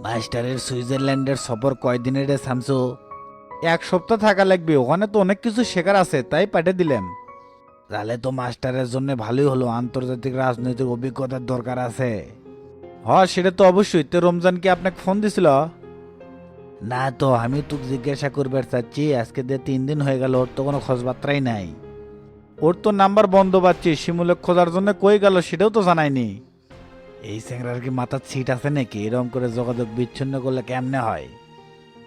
মাস্টারের সুইজারল্যান্ডের সফর কয়দিনের রে শামসু এক সপ্তাহ থাকা লাগবে, ওখানে তো অনেক কিছু শেখার আছে, তাই পাঠিয়ে দিলাম। তাহলে তো মাস্টারের জন্য ভালোই হলো, আন্তর্জাতিক রাজনৈতিক অভিজ্ঞতার দরকার আছে। হ, সেটা তো অবশ্যই, তো রমজান কি আপনাকে ফোন দিছিল? না তো, আমি তোকে জিজ্ঞাসা করবার চাচ্ছি, আজকে দিয়ে তিন দিন হয়ে গেল, ওর তো কোনো খোঁজবার্তাই নাই। ওর তো নাম্বার বন্ধ পাচ্ছি শিমুলে খোঁজার জন্য কই গেল সেটাও তো জানায়নি এই স্যাংরার কি মাথার ছিট আছে নাকি? এরকম করে যোগাযোগ বিচ্ছিন্ন করলে কেমনে হয়?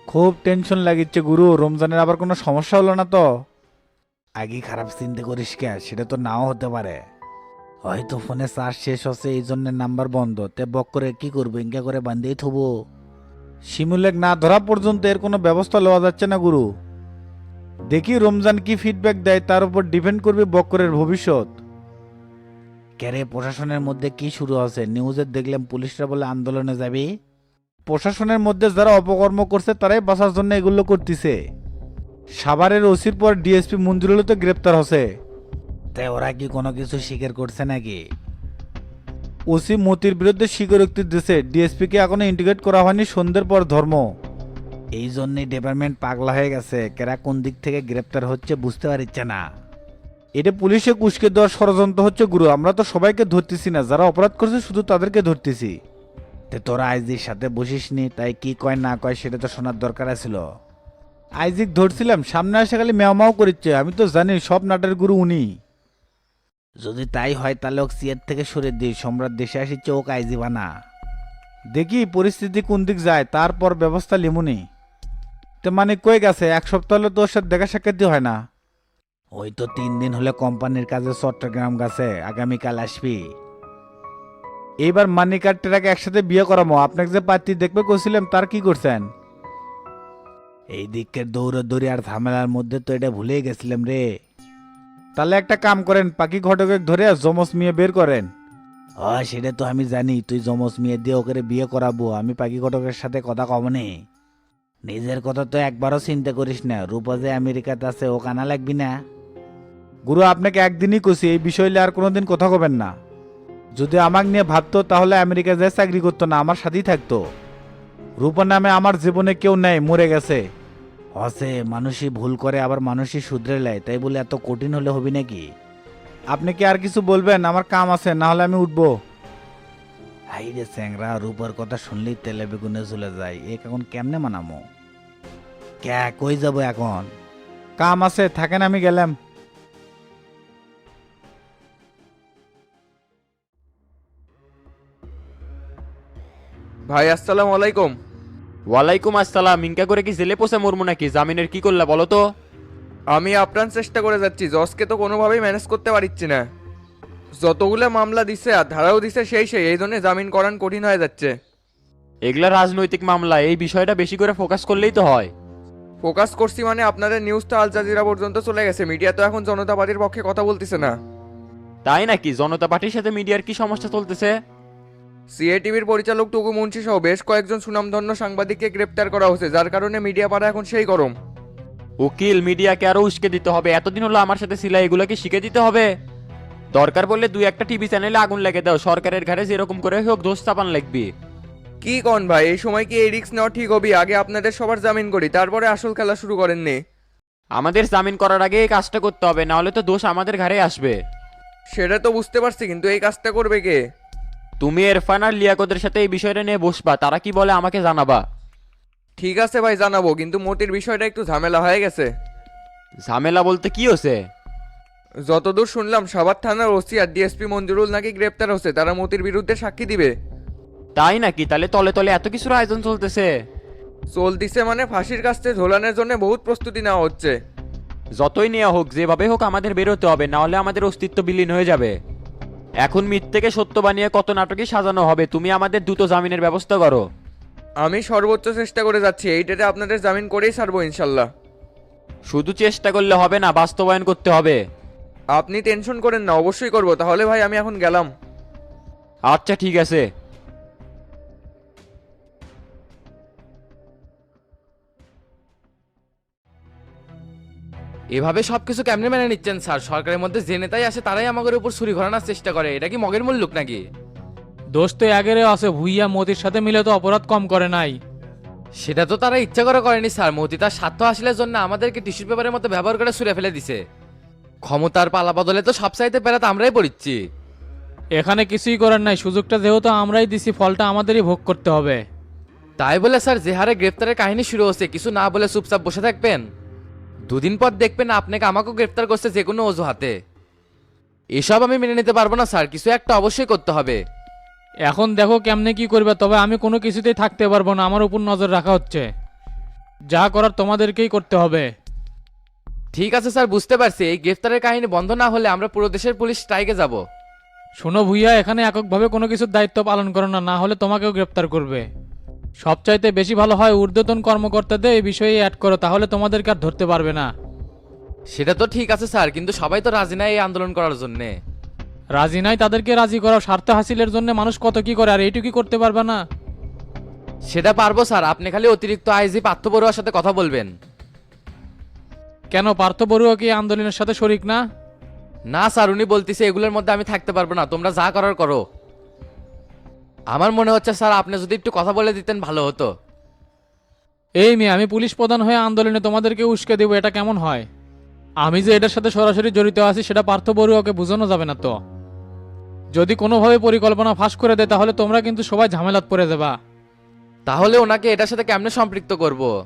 খুব টেনশন লাগিচ্ছে গুরু, রমজানের আবার কোনো সমস্যা হলো না তো? আগে খারাপ চিন্তা করিস কে? সেটা তো নাও হতে পারে। হয়তো ফোনে চার্জ শেষ হচ্ছে, এই জন্য নাম্বার বন্ধ। তে বক করে কি করব ইঙ্কা করে বান্ধিয়েই থবো। শিমুলেক না ধরা পর্যন্ত এর কোনো ব্যবস্থা লওয়া যাচ্ছে না গুরু। দেখি রমজান কি ফিডব্যাক দেয়, তার উপর ডিপেন্ড করবে বক্করের ভবিষ্যৎ। ক্যারে প্রশাসনের মধ্যে কি শুরু আছে? নিউজে দেখলাম পুলিশরা বলে আন্দোলনে যাবি। প্রশাসনের মধ্যে যারা অপকর্ম করছে, তারাই বাঁচার জন্য এগুলো করতেছে। সাভারের ওসির পর ডিএসপি মঞ্জুরুল তো গ্রেপ্তার হচ্ছে। তাই ওরা কি কোনো কিছু স্বীকার করছে নাকি? ওসি মতির বিরুদ্ধে স্বীকারোক্তি দিয়েছে ডিএসপিকে এখনও ইন্টিগ্রেট করা হয়নি সন্ধ্যের পর ধর্ম। এই জন্যই ডিপার্টমেন্ট পাগলা হয়ে গেছে। কেরা কোন দিক থেকে গ্রেপ্তার হচ্ছে বুঝতে পারছে না। এটা পুলিশে কুশকে দেওয়ার ষড়যন্ত্র হচ্ছে গুরু, আমরা তো সবাইকে ধরতেছি না, যারা অপরাধ করছে শুধু তাদেরকে ধরতেছি। তে তোরা আইজির সাথে বসিসনি, তাই কি কয় না কয় সেটা তো শোনার দরকার ছিল আইজিক ধরছিলাম, সামনে আসে খালি ম্যাও করিচ্ছে, আমি তো জানি সব নাটের গুরু উনি। যদি তাই হয় তাহলে ওক সিয়ার থেকে সরে দিই, সম্রাট দেশে আসি চোখ আইজি বানা। দেখি পরিস্থিতি কোন দিক যায়, তারপর ব্যবস্থা লিমুনি। তো মানে কয়ে গেছে, এক সপ্তাহ হলে তোর সাথে দেখা সাক্ষাৎ হয় না। ওই তো তিন দিন হলে কোম্পানির কাজে চট্টগ্রাম গেছে, আগামীকাল আসবি। এইবার মানি কার্ডটাকে একসাথে বিয়ে করামো, আপনাকে যে পাত্রী দেখবে কছিলাম তার কি করছেন? এই দিকের দৌড়দৌড়ি আর ঝামেলার মধ্যে তো এটা ভুলেই গেছিলাম রে। তাহলে একটা কাম করেন পাখি ঘটকে ধরে জমস মিয়ে বের করেন। ও সেটা তো আমি জানি, তুই জমজ মেয়ে দিয়ে ওকে বিয়ে করাবো, আমি পাখি ঘটকের সাথে কথা কমনে নিজের কথা তো একবারও চিন্তা করিস না, রূপা যে আমেরিকাতে আছে, ও কানা লাগবি না। গুরু, আপনাকে একদিনই কছি এই বিষয় নিয়ে আর কোনোদিন কথা কবেন না। যদি আমাকে নিয়ে ভাবতো, তাহলে আমেরিকা যায় চাকরি করতো না, আমার সাথেই থাকতো। রূপা নামে আমার জীবনে কেউ নেই, মরে গেছে। হসে, মানুষই ভুল করে, আবার মানুষই শুধরে নেয় তাই বলে এত কঠিন হলে হবি নাকি? আপনি কি আর কিছু বলবেন? আমার কাম আছে, না হলে আমি উঠবো। হাই রে স্যাংরা, রূপার কথা শুনলেই তেলে বেগুনে চলে যায়, এ এখন কেমনে মানামো? ক্যা, কই যাব এখন? কাম আছে, থাকেন আমি গেলাম। ভাই আসসালামু আলাইকুম। ওয়ালাইকুম আসসালাম। ইনকা করে কি জেলে পোষে মরমু নাকি? জামিনের কি করলা বলো তো? আমি আপ্রাণ চেষ্টা করে যাচ্ছি জজকে তো কোনোভাবেই ম্যানেজ করতে পারছি না। যতগুলো মামলা দিছে আর ধারাও দিছে সেই সেই এই জন্য জামিন করান কঠিন হয়ে যাচ্ছে। এগুলা রাজনৈতিক মামলা এই বিষয়টা বেশি করে ফোকাস করলেই তো হয়। ফোকাস করছি মানে আপনাদের নিউজটা আল জাজিরা পর্যন্ত চলে গেছে মিডিয়া তো এখন জনতা পার্টির পক্ষে কথা বলতেছে না। তাই নাকি? জনতা পার্টির সাথে মিডিয়ার কি সমস্যা চলতেছে? সিএটিভির পরিচালক টুকু মুন্সি সহ বেশ কয়েকজন সুনামধন্য সাংবাদিককে গ্রেপ্তার করা হয়েছে যার কারণে মিডিয়া পাড়া এখন সেই গরম। উকিল মিডিয়াকে আরও উস্কে দিতে হবে। এতদিন হলো আমার সাথে সিলাই এগুলোকে শিখে দিতে হবে। দরকার বললে দুই একটা টিভি চ্যানেলে আগুন লেগে দাও। সরকারের ঘাড়ে যেরকম করে হোক দোষ চাপান লাগবি। কি কন ভাই এই সময় কি এই রিক্স নেওয়া ঠিক হবে? আগে আপনাদের সবার জামিন করি তারপরে আসল খেলা শুরু করেননি আমাদের জামিন করার আগে এই কাজটা করতে হবে না হলে তো দোষ আমাদের ঘাড়ে আসবে। সেটা তো বুঝতে পারছি কিন্তু এই কাজটা করবে কে? তুমি এরফান আর লিয়াকতের সাথে এই বিষয়টা নিয়ে বসবা তারা কি বলে আমাকে জানাবা। ঠিক আছে ভাই জানাব কিন্তু মোটির বিষয়টা একটু ঝামেলা হয়ে গেছে। ঝামেলা বলতে কি হচ্ছে যতদূর শুনলাম সাভার থানার ওসি আর ডিএসপি মঞ্জুরুল নাকি গ্রেপ্তার হচ্ছে তারা মতির বিরুদ্ধে সাক্ষী দিবে। তাই নাকি? তাহলে তলে তলে এত কিছুর আয়োজন চলতেছে। চলতিছে মানে ফাঁসির কাছে ঝোলানোর জন্য বহুত প্রস্তুতি নেওয়া হচ্ছে। যতই নেওয়া হোক যেভাবে হোক আমাদের বেরোতে হবে না হলে আমাদের অস্তিত্ব বিলীন হয়ে যাবে। এখন মিথ্যেকে সত্য বানিয়ে কত নাটকই সাজানো হবে তুমি আমাদের দ্রুত জামিনের ব্যবস্থা করো। আমি সর্বোচ্চ চেষ্টা করে যাচ্ছি এইটাতে ডেটে আপনাদের জামিন করেই ছাড়বো ইনশাল্লাহ। শুধু চেষ্টা করলে হবে না বাস্তবায়ন করতে হবে। আপনি টেনশন করেন না অবশ্যই করব তাহলে ভাই আমি এখন গেলাম। আচ্ছা ঠিক আছে। এভাবে সবকিছু কেমনে মেনে নিচ্ছেন স্যার? সরকারের মধ্যে যে নেতাই আসে তারাই আমাদের উপর ছুরি ঘোরানোর চেষ্টা করে। এটা কি মগের মুল্লুক নাকি? দোষ তো আগেরও আছে। ভুইয়া মোদির সাথে মিলে তো অপরাধ কম করে নাই। সেটা তো তারা ইচ্ছা করে করেনি স্যার। মোদি তার স্বার্থ হাসিলের জন্য আমাদেরকে টিস্যু পেপারের মতো ব্যবহার করে সুরে ফেলে দিছে। ক্ষমতার পালা বদলে তো সব চাইতে পেরাতে আমরাই পড়িচ্ছি। এখানে কিছুই করার নাই। সুযোগটা যেহেতু আমরাই দিছি ফলটা আমাদেরই ভোগ করতে হবে। তাই বলে স্যার যে হারে গ্রেপ্তারের কাহিনী শুরু হচ্ছে কিছু না বলে চুপচাপ বসে থাকবেন? দুদিন পর দেখবেন আপনাকে আমাকেও গ্রেফতার করছে যে কোনো অজুহাতে। এসব আমি মেনে নিতে পারব না স্যার। কিছু একটা অবশ্যই করতে হবে। এখন দেখো কেমনে কি করবে তবে আমি কোনো কিছুতেই থাকতে পারব না আমার উপর নজর রাখা হচ্ছে। যা করার তোমাদেরকেই করতে হবে। ঠিক আছে স্যার বুঝতে পারছি। এই গ্রেফতারের কাহিনী বন্ধ না হলে আমরা পুরো দেশের পুলিশ স্ট্রাইকে যাব। শোনো ভুইয়া এখানে এককভাবে কোনো কিছুর দায়িত্ব পালন করো না না হলে তোমাকেও গ্রেফতার করবে। সবচাইতে বেশি ভালো হয় ঊর্ধ্বতন কর্মকর্তাদের এই বিষয়ে অ্যাড করো তাহলে তোমাদেরকে আর ধরতে পারবে না। সেটা তো ঠিক আছে স্যার কিন্তু সবাই তো রাজি নাই এই আন্দোলন করার জন্যে। রাজি নাই তাদেরকে রাজি করাও স্বার্থ হাসিলের জন্য মানুষ কত কি করে আর এইটুকুই করতে পারবে না। সেটা পারব স্যার আপনি খালি অতিরিক্ত আইজি পার্থ বড়ুয়ার সাথে কথা বলবেন। কেন পার্থ বড়ুয়া কি আন্দোলনের সাথে শরিক না? না স্যার উনি বলতেছে এগুলোর মধ্যে আমি থাকতে পারব না তোমরা যা করার করো। আমার মনে হচ্ছে স্যার আপনি যদি একটু কথা বলে দিতেন ভালো হতো। এই মেয়ে আমি পুলিশ প্রধান হয়ে আন্দোলনে তোমাদেরকে উস্কে দেবো এটা কেমন হয়? আমি যে এটার সাথে সরাসরি জড়িত আছি সেটা পার্থ বড়ুয়াকে বোঝানো যাবে না তো। যদি কোনোভাবে পরিকল্পনা ফাঁস করে দেয় তাহলে তোমরা কিন্তু সবাই ঝামেলাত পড়ে যাবা। তাহলে ওনাকে এটার সাথে কেমনে সম্পৃক্ত করব।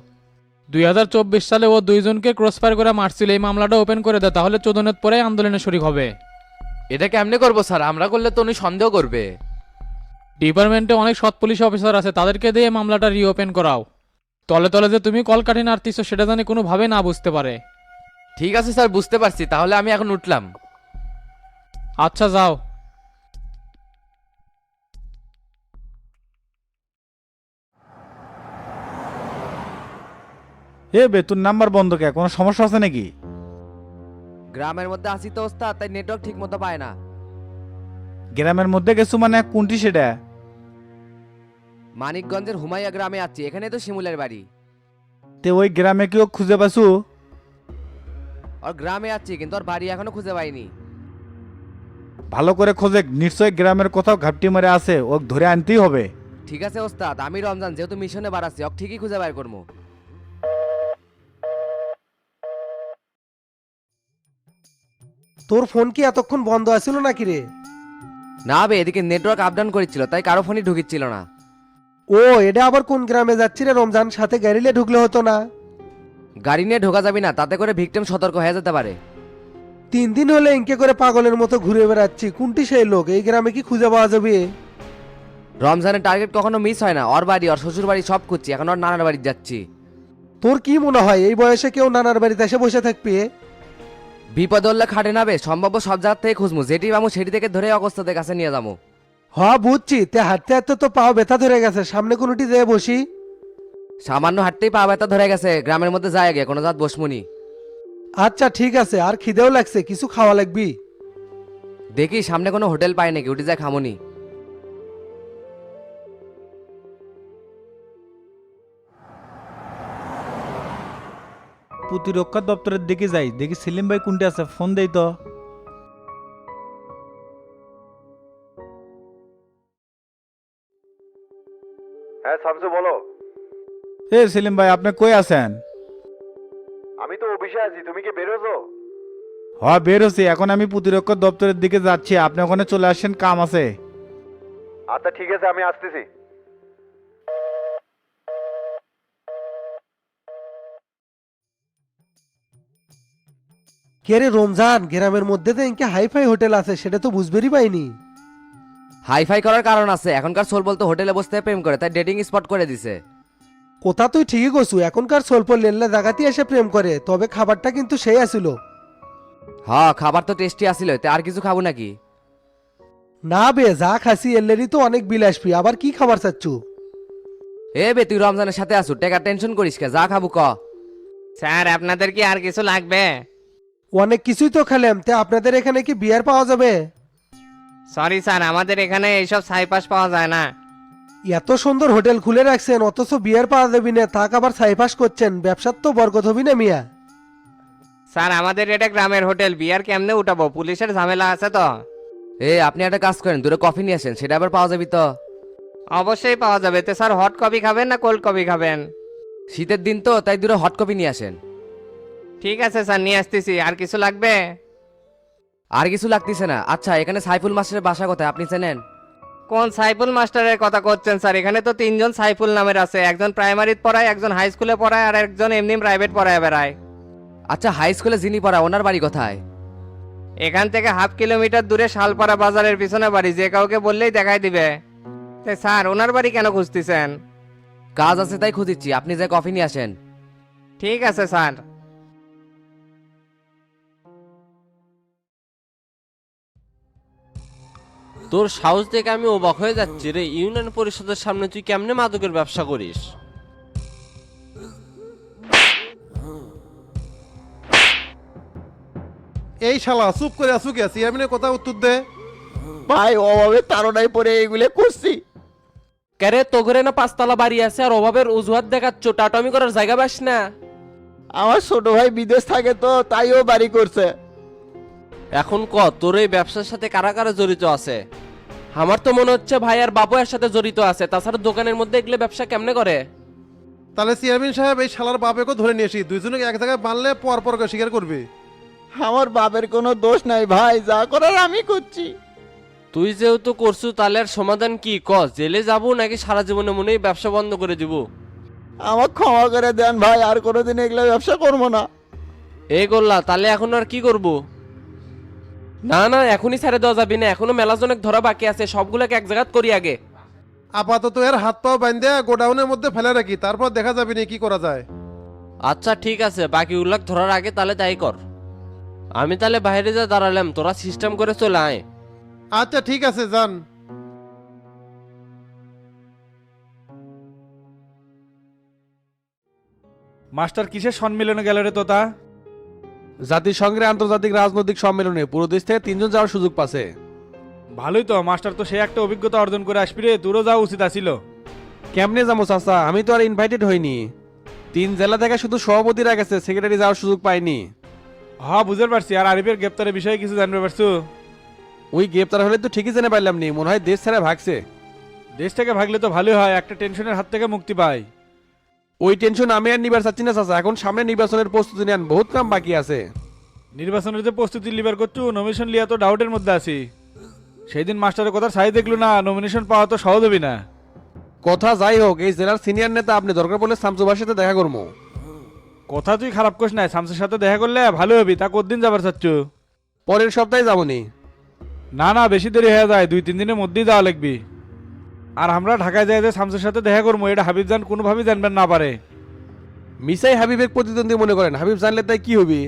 দুই হাজার চব্বিশ সালে ও দুইজনকে ক্রসফায়ার করে মারছিল এই মামলাটা ওপেন করে দেয় তাহলে চোদনের পরে আন্দোলনে শরিক হবে। এটা কেমনে করব স্যার? আমরা করলে তো উনি সন্দেহ করবে। ডিপার্টমেন্টে অনেক সৎ পুলিশ অফিসার আছে তাদেরকে দিয়ে মামলাটা রিওপেন করাও। তলে তলে যে তুমি কলকাঠি নাড়তিছো সেটা জানি কোনোভাবে না বুঝতে পারে। ঠিক আছে স্যার বুঝতে পারছি। তাহলে আমি এখন উঠলাম। আচ্ছা যাও। এ বেতুন নাম্বার বন্ধ কে? কোনো সমস্যা আছে নাকি? গ্রামের মধ্যে আসি তো ওস্তাদ তাই নেটওয়ার্ক ঠিক মতো পায় না। গ্রামের মধ্যে গেছু মানে কোনটি সেটা? মানিকগঞ্জের হুমাইয়া গ্রামে আছি এখানে তো শিমুলের বাড়ি। তে ওই গ্রামে কেউ খুঁজে পাসু আর গ্রামে আছি কিন্তু আর বাড়ি এখনও খুঁজে পাইনি। ভালো করে খোঁজে নিশ্চয় গ্রামের কোথাও ঘাপটি মারে আছে ও ধরে আনতেই হবে। ঠিক আছে ওস্তাদ আমি রমজান যেহেতু মিশনে বাড়াচ্ছি অক ঠিকই খুঁজে বাইর করব। তোর ফোন কি এতক্ষণ বন্ধ আছিল নাকি রে? না বে এদিকে নেটওয়ার্ক আপ ডাউন করেছিল তাই কারও ফোনই ঢুকিচ্ছিল না। ও এটা আবার কোন গ্রামে যাচ্ছি রে? রমজান সাথে গাড়িলে ঢুকলে হতো না। গাড়ি নিয়ে ঢোকা যাবে না তাতে করে ভিকটিম সতর্ক হয়ে যেতে পারে। তিন দিন হলে ইনকে করে পাগলের মতো ঘুরে বেড়াচ্ছি। কোনটি সেই লোক? এই গ্রামে কি খুঁজে পাওয়া যাবে? রমজানের টার্গেট কখনো মিস হয় না। ওর বাড়ি ওর শ্বশুর বাড়ি সব খুঁজছি। এখন ওর নানার বাড়ি যাচ্ছি। তোর কি মনে হয় এই বয়সে কেউ নানার বাড়িতে এসে বসে থাকবে? বিপদ হলে খাটে নাবে সম্ভাব্য সব জায়গা থেকে খুঁজবো। যেটি পাবো সেটি থেকে ধরে অবস্থাতে কাছে নিয়ে যাব। হ বুঝছি। তে হাঁটতে হাঁটতে তো পাও ব্যথা ধরে গেছে। সামনে কোনোটি যেয়ে বসি? সামান্য হাঁটতেই পা ব্যথা ধরে গেছে। গ্রামের মধ্যে যায় গে কোনো জাত বসমুনি। আচ্ছা ঠিক আছে। আর খিদেও লাগছে। কিছু খাওয়া লাগবি? দেখি সামনে কোনো হোটেল পাই নাকি? উঠে যায় খামনি। প্রতিরক্ষা দপ্তরের দিকে যাই। দেখি সেলিম ভাই কোনটা আছে। ফোন দেই তো। হ্যাঁ শামসু বলো। এ সেলিম ভাই আপনি কই আছেন? আমি তো অফিসে আছি তুমি কি বেরোছো হ বের হচ্ছি এখন আমি প্রতিরক্ষা দপ্তরের দিকে যাচ্ছি আপনি ওখানে চলে আসেন কাম আছে। আচ্ছা ঠিক আছে আমি আসতেছি। কে রে রমজান গ্রামের মধ্যে তো ইনকে হাইফাই হোটেল আছে সেটা তো বুঝবেরই পাইনি। হাইফাই করার কারণ আছে। এখনকার সোল বলতে হোটেলে বসতে প্রেম করে তাই ডেটিং স্পট করে দিছে। কথা তুই ঠিকই কছু এখনকার স্বল্প লেল্লা জাগাতি এসে প্রেম করে তবে খাবারটা কিন্তু সেই আসিল হ খাবার তো টেস্টি আসিল তে আর কিছু খাব নাকি? না বে যা খাসি এলেরই তো অনেক বিল আসবি আবার কি খাবার চাচ্ছু? এ বে তুই রমজানের সাথে আসু টেকা টেনশন করিস কে যা খাব ক। স্যার আপনাদের কি আর কিছু লাগবে? অনেক কিছুই তো খেলাম তে আপনাদের এখানে কি বিয়ার পাওয়া যাবে? সরি স্যার আমাদের এখানে এইসব সাইপাস পাওয়া যায় না। এত সুন্দর হোটেল খুলে রাখছেন অথচ বিয়ার পাওয়া যাবি না তাক আবার সাইপাস করছেন ব্যবসার তো বরকত হবি না মিয়া। স্যার আমাদের এটা গ্রামের হোটেল বিয়ার কেমনে উঠাবো? পুলিশের ঝামেলা আছে তো। এ আপনি একটা কাজ করেন দূরে কফি নিয়ে আসেন সেটা আবার পাওয়া যাবে তো। অবশ্যই পাওয়া যাবে। তো স্যার হট কপি খাবেন না কোল্ড কপি খাবেন? শীতের দিন তো তাই দূরে হট কফি নিয়ে আসেন। ঠিক আছে স্যার নিয়ে আসতেছি। আর কিছু লাগবে? আর কিছু লাগতেছে না। আচ্ছা এখানে সাইফুল মাস্টারের বাসা কোথায়? আপনি চেনেন? কোন সাইফুল মাস্টারের কথা করছেন স্যার? এখানে তো তিনজন সাইফুল নামের আছে। একজন প্রাইমারিতে পড়ায় একজন হাই স্কুলে পড়ায় আর একজন এমনি প্রাইভেট পড়ায় বেড়ায়। আচ্ছা হাই স্কুলে যিনি পড়ায় ওনার বাড়ি কোথায়? এখান থেকে হাফ কিলোমিটার দূরে শালপাড়া বাজারের পিছনে বাড়ি। যে কাউকে বললেই দেখাই দিবে। তা স্যার ওনার বাড়ি কেন খুঁজতেছেন? কাজ আছে তাই খুঁজিচ্ছি। আপনি যে কফি নিয়ে আসেন। ঠিক আছে স্যার। তোর সাহস দেখে আমি অবাক হয়ে যাচ্ছি রে ইউনিয়ন পরিষদের সামনে তুই কেমনে মাদকের ব্যবসা করিস? এই শালা চুপ করে আসু কে? চেয়ারম্যানের কথা উত্তর দে। ভাই অভাবে তারনাই পরে এইগুলো করছি। ক্যারে তো ঘরে না পাঁচতলা বাড়ি আছে আর অভাবের অজুহাত দেখাচ্ছ? টাটামি করার জায়গা পাস না। আমার ছোট ভাই বিদেশ থাকে তো তাইও বাড়ি করছে। এখন ক তোর এই ব্যবসার সাথে কারা কারা জড়িত আছে? আমার তো মনে হচ্ছে ভাই আর বাবু এর সাথে জড়িত আছে তাছাড়া দোকানের মধ্যে এগুলো ব্যবসা কেমনে করে? তাহলে চেয়ারম্যান সাহেব এই শালার বাপেকে ধরে নিয়ে আসি দুইজনকে এক জায়গায় বানলে পর পর করে স্বীকার করবে। আমার বাপের কোনো দোষ নাই ভাই যা করার আমি করছি। তুই যেহেতু করছু তাহলে আর সমাধান কি? ক জেলে যাব নাকি সারা জীবনে মনেই ব্যবসা বন্ধ করে দিব? আমার ক্ষমা করে দেন ভাই আর কোনোদিন এগুলো ব্যবসা করব না। এই গোল্লা তাহলে এখন আর কি করব? না না এখনই ছেড়ে দেওয়া যাবে না। এখনও মেলাজনেক ধরা বাকি আছে সবগুলোকে এক জায়গাত করি আগে। আপাতত এর হাত পাও বান্ধে গোডাউনের মধ্যে ফেলে রাখি তারপর দেখা যাবে নি কি করা যায়। আচ্ছা ঠিক আছে বাকি উল্লাখ ধরার আগে তাহলে তাই কর। আমি তাহলে বাইরে যা দাঁড়ালাম তোরা সিস্টেম করে চলে আয়। আচ্ছা ঠিক আছে যান। মাস্টার কিসের সম্মেলনে গেল রে তোতা? জাতিসংঘের আন্তর্জাতিক রাজনৈতিক সম্মেলনে পুরো দেশ থেকে তিনজন যাওয়ার সুযোগ পাচ্ছে। ভালোই তো মাস্টার তো সে একটা অভিজ্ঞতা অর্জন করে আসবি রে তোরও যাওয়া উচিত আছিল। কেমনে যাব চাচা? আমি তো আর ইনভাইটেড হইনি। তিন জেলা থেকে শুধু সভাপতিরা গেছে সেক্রেটারি যাওয়ার সুযোগ পাইনি। হ্যাঁ বুঝতে পারছি আর আরিফের গ্রেপ্তারের বিষয়ে কিছু জানতে পারছ? ওই গ্রেপ্তার হলে তো ঠিকই জেনে পারলাম নি মনে হয় দেশ ছেড়ে ভাগছে। দেশ থেকে ভাগলে তো ভালোই হয় একটা টেনশনের হাত থেকে মুক্তি পায় ওই টেনশন আমি আর নিবার চাচ্ছি না চাচা। এখন সামনে নির্বাচনের প্রস্তুতি নেন। বহুত কাম বাকি আছে। নির্বাচনের যে প্রস্তুতি লিবার করছু নমিনেশন লিয়া তো ডাউটের মধ্যে আছি। সেই দিন মাস্টারের কথা সাই দেখল না নমিনেশন পাওয়া তো সহজ হবি না। কথা যাই হোক এই জেলার সিনিয়র নেতা আপনি দরকার পড়লে শামসুবার সাথে দেখা করব কথা তুই খারাপ করিস না শামসের সাথে দেখা করলে ভালো হবি তা কতদিন যাবার চাচ্ছ? পরের সপ্তাহে যাবনি। না না বেশি দেরি হয়ে যায় দুই তিন দিনের মধ্যেই যাওয়া লাগবি। আর আমরা ঢাকায় যাই যে শামসের সাথে দেখা করব এটা হাবিব জান কোনোভাবেই জানবেন না পারে। মিসাই হাবিবের প্রতিদ্বন্দ্বী মনে করেন হাবিব জানলে তাই কি হবি?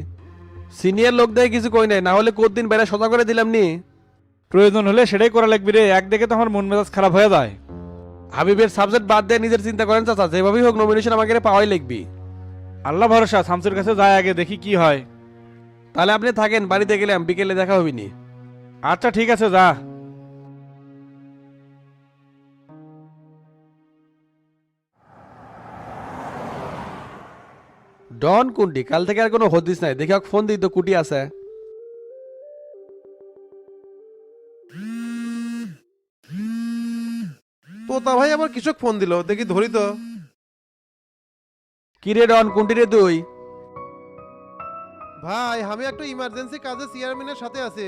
সিনিয়র লোক দেয় কিছু কই নাই না হলে কতদিন বেড়া সজা করে দিলাম নি? প্রয়োজন হলে সেটাই করা লাগবে রে এক দেখে তো আমার মন মেজাজ খারাপ হয়ে যায়। হাবিবের সাবজেক্ট বাদ দিয়ে নিজের চিন্তা করেন চাচা যেভাবেই হোক নমিনেশন আমাকে পাওয়াই লিখবি আল্লাহ ভরসা শামসের কাছে যায় আগে দেখি কি হয়। তাহলে আপনি থাকেন বাড়িতে গেলাম বিকেলে দেখা হবিনি আচ্ছা ঠিক আছে যা। ডন কোনটি কাল থেকে আর কোনো হদিস নাই। দেখে ফোন দিই তো কুটি আছে। তোতা ভাই আবার কৃষক ফোন দিল? দেখি ধরি তো। কি রে ডন কোনটি রে তুই? ভাই আমি একটা ইমার্জেন্সি কাজে চেয়ারম্যানের সাথে আছে।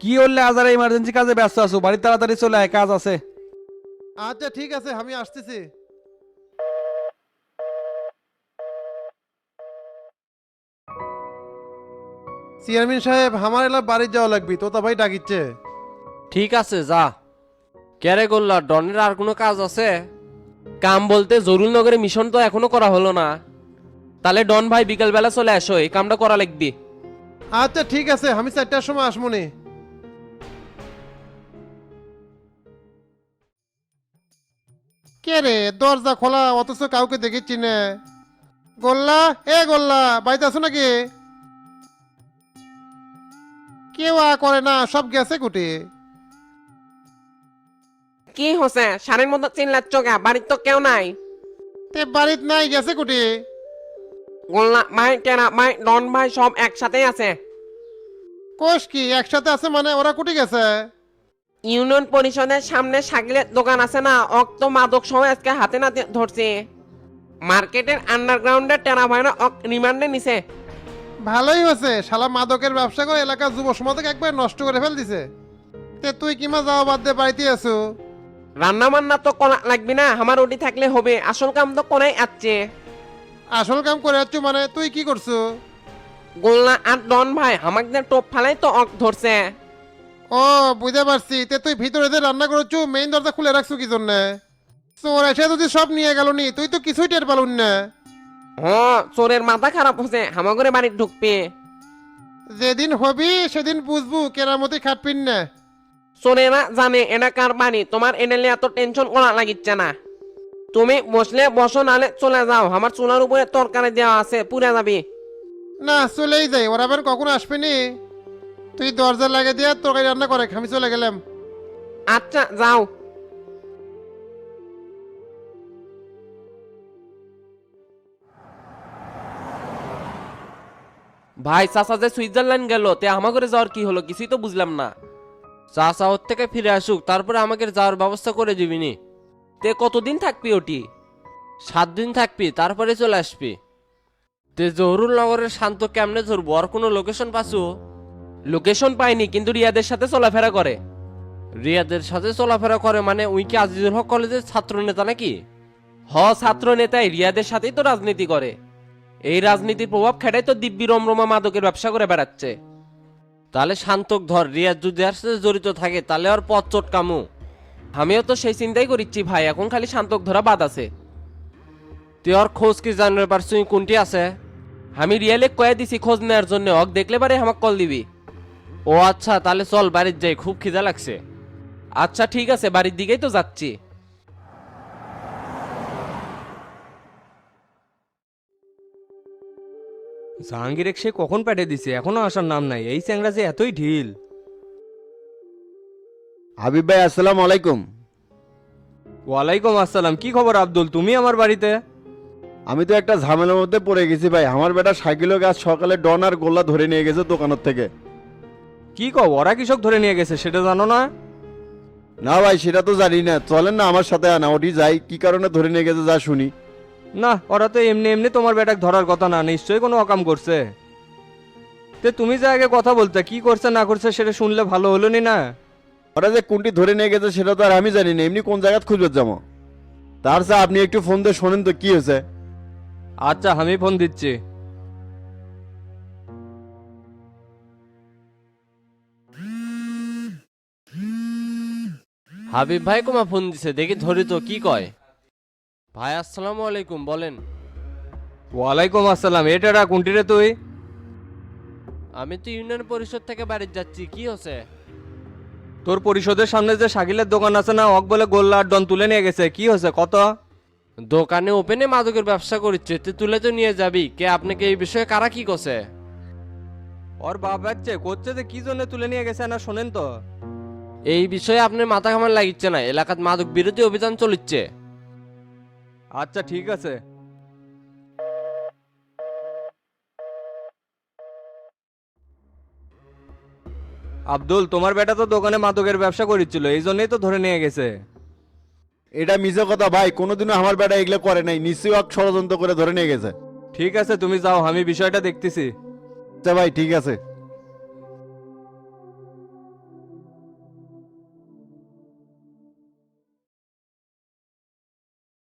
কি বললে আজ আর ইমার্জেন্সি কাজে ব্যস্ত আছো? বাড়ি তাড়াতাড়ি চলে আয় কাজ আছে। আচ্ছা ঠিক আছে আমি আসতেছি। চেয়ারম্যান সাহেব আমার এলা বাড়ি যাওয়া লাগবে তোতা ভাই ডাকিচ্ছে। ঠিক আছে যা। ক্যারে গোল্লা ডনের আর কোনো কাজ আছে? কাম বলতে জরুল নগরে মিশন তো এখনও করা হলো না। তাহলে ডন ভাই বিকেল বেলা চলে আসো এই কামটা করা লাগবে। আচ্ছা ঠিক আছে আমি চারটার সময় আসমনি কে রে দরজা খোলা অথচ কাউকে দেখেছি না। গোল্লা এ গোল্লা বাড়িতে আছো নাকি? কেউ আ করে না সব গেছে কুটে। কি হচ্ছে সারের মতো চিল্লাচ্ছ গা বাড়ির তো কেউ নাই। তে বাড়িত নাই গেছে কুটে। গোল্লা ভাই টেরা ভাই ডন ভাই সব একসাথেই আছে। কোষ কি একসাথে আছে মানে ওরা কুটি গেছে? ইউনিয়ন পরিষদের সামনে সাগলের দোকান আছে না অক্ত মাদক সময় আজকে হাতে না ধরছে। মার্কেটের আন্ডারগ্রাউন্ডে টেরা ভাইনা অক রিমান্ডে নিছে। ভালোই হয়েছে। শালা মাদকের ব্যবসা করে এলাকার যুব সমাজকে একবার নষ্ট করে ফেল দিছে। তে তুই কিমা যাওয়া বাদ দিয়ে বাড়িতে আছো? রান্না বান্না তো করা লাগবে না আমার ওটি থাকলে হবে আসল কাম তো কোনাই আসছে আসল কাম করে যাচ্ছ মানে তুই কি করছ? গোলনা আর ডন ভাই আমাকে টোপ ফালাই তো অক ধরছে। ও বুঝতে পারছি। তে তুই ভিতরে যে রান্না করছ মেইন দরজা খুলে রাখছো কি জন্য? চোর এসে যদি সব নিয়ে গেল নি তুই তো কিছুই টের পালুন না। হ চোরের মাথা খারাপ হচ্ছে হামাগরে বাড়ি ঢুকবে। যেদিন হবি সেদিন বুঝবু কেরামতি খাটপিন না। চোরেরা জানে এটা কার বাড়ি তোমার এনেলে এত টেনশন করা লাগিচ্ছে না। তুমি বসলে বসো নালে চলে যাও আমার চুলার উপরে তরকারি দেওয়া আছে পুড়ে যাবি। না চলেই যাই ওরা আবার কখন আসবে নি। তুই দরজা লাগিয়ে দিয়ে তরকারি রান্না করে আমি চলে গেলাম। আচ্ছা যাও। ভাই, চাচা যে সুইজারল্যান্ড গেল, তে আমাকে যাওয়ার কি হলো কিছুই তো বুঝলাম না। চাচা ওর থেকে ফিরে আসুক, তারপরে আমাকে যাওয়ার ব্যবস্থা করে দিবিনি তে কতদিন থাকবি ওটি? সাত দিন থাকবি, তারপরে চলে আসবি। তে জহুরুল নগরের শান্ত কেমনে ধরবো? আর কোনো লোকেশন পাসু লোকেশন পাইনি, কিন্তু রিয়াদের সাথে চলাফেরা করে। রিয়াদের সাথে চলাফেরা করে মানে উই কি আজিজুল হক কলেজের ছাত্র নেতা নাকি? হ, ছাত্র নেতাই, রিয়াদের সাথেই তো রাজনীতি করে। এই রাজনীতির প্রভাব খেটাই তো দিব্যি রমরমা মাদকের ব্যবসা করে বেড়াচ্ছে। তাহলে শান্তক ধর, রিয়াজ যদি এর সাথে জড়িত থাকে, তাহলে আর পথ চটকামু। আমিও তো সেই চিন্তাই করিচ্ছি ভাই, এখন খালি শান্তক ধরা বাদ আছে। তুই ওর খোঁজ কি জানতে পারছুই কোনটি আছে? আমি রিয়েলে কয়ে দিছি খোঁজ নেওয়ার জন্য, অক দেখলে পারে আমাকে কল দিবি। ও আচ্ছা তাহলে চল, বাড়ির যাই, খুব খিদা লাগছে। আচ্ছা ঠিক আছে, বাড়ির দিকেই তো যাচ্ছি। জাহাঙ্গীর সে কখন পাঠিয়ে দিছে? এখনও আসার নাম নাই। এই চ্যাংরা যে এতই ঢিল। হাবিব ভাই আসসালাম আলাইকুম। ওয়ালাইকুম আসসালাম। কি খবর আব্দুল? তুমি আমার বাড়িতে? আমি তো একটা ঝামেলার মধ্যে পড়ে গেছি ভাই। আমার বেটা সাইকেলও গাছ সকালে ডন আর গোল্লা ধরে নিয়ে গেছে দোকানের থেকে। কি কও ওরা কৃষক ধরে নিয়ে গেছে সেটা জানো না? না ভাই সেটা তো জানি না। চলেন না আমার সাথে আনা ওটি যাই। কি কারণে ধরে নিয়ে গেছে যা শুনি। না ওরা তো এমনি এমনি তোমার বেটাক ধরার কথা না নিশ্চয়ই কোনো অকাম করছে। তে তুমি যে আগে কথা বলতে কি করছে না করছে সেটা শুনলে ভালো হলো নি না? ওরা যে কোনটি ধরে নিয়ে গেছে সেটা তো আর আমি জানি না এমনি কোন জায়গায় খুঁজবে যাব? তার চেয়ে আপনি একটু ফোন দিয়ে শোনেন তো কি হয়েছে? আচ্ছা আমি ফোন দিচ্ছি। হাবিব ভাই কোমা ফোন দিছে দেখি ধরি তো কি কয়। ভাই আসসালামু আলাইকুম বলেন। ওয়ালাইকুম আসসালাম এটা কোনটি রে তুই? আমি তো ইউনিয়ন পরিষদ থেকে বাড়ি যাচ্ছি কি হচ্ছে? তোর পরিষদের সামনে যে শাকিলের দোকান আছে না অক বলে গোল্লা আর ডন তুলে নিয়ে গেছে কি হয়েছে কত? দোকানে ওপেনে মাদকের ব্যবসা করছে তুই তুলে তো নিয়ে যাবি কে আপনাকে এই বিষয়ে কারা কি করছে? ওর বাপ বাচ্চে করছে যে কি জন্য তুলে নিয়ে গেছে না শোনেন তো। এই বিষয়ে আপনার মাথা খামার লাগিচ্ছে না এলাকাত মাদক বিরোধী অভিযান চলিচ্ছে। আচ্ছা ঠিক আছে। আব্দুল তোমার বেটা তো দোকানে মাদকের ব্যবসা করেছিল এই জন্যই তো ধরে নিয়ে গেছে। এটা মিছে কথা ভাই কোনোদিনও আমার বেটা এগুলো করে নাই নিশ্চয়ই এক ষড়যন্ত্র করে ধরে নিয়ে গেছে। ঠিক আছে তুমি যাও আমি বিষয়টা দেখতেছি। আচ্ছা ভাই ঠিক আছে।